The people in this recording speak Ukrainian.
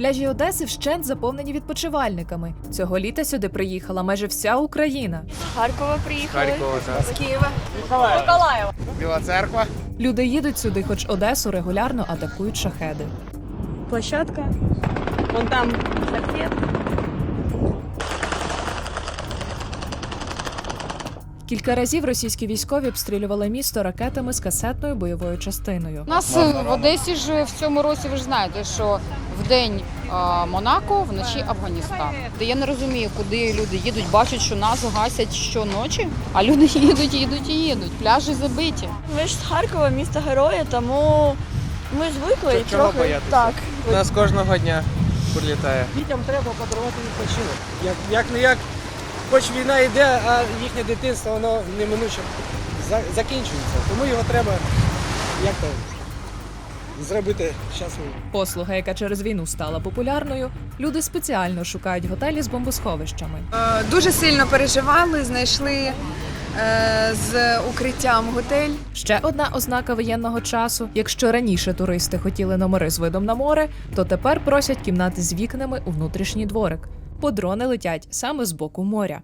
Пляжі Одеси вщент заповнені відпочивальниками. Цього літа сюди приїхала майже вся Україна. Харкова приїхали. Харкова, так. З Києва. Миколаєва. Біла церква. Люди їдуть сюди, хоч Одесу регулярно атакують шахеди. Площадка. Вон там шахет. Кілька разів російські військові обстрілювали місто ракетами з касетною бойовою частиною. У нас е, в Одесі ж в цьому році ви ж знаєте, що в день е, Монако, вночі Афганістан. Та я не розумію, куди люди їдуть. Бачать, що нас гасять щоночі, а люди їдуть, їдуть і їдуть. Пляжі забиті. Ми ж з Харкова, місто героя, тому ми звикли і Чого трохи боятися? так. У нас кожного дня прилітає. Дітям треба подарувати відпочинок. Як, як не як, хоч війна йде, а їхнє дитинство воно неминуче закінчується. Тому його треба як то зробити щасливим. Послуга, яка через війну стала популярною, люди спеціально шукають готелі з бомбосховищами. Е, Дуже сильно переживали, знайшли е, з укриттям готель. Ще одна ознака воєнного часу: якщо раніше туристи хотіли номери з видом на море, то тепер просять кімнати з вікнами у внутрішній дворик, бо дрони летять саме з боку моря.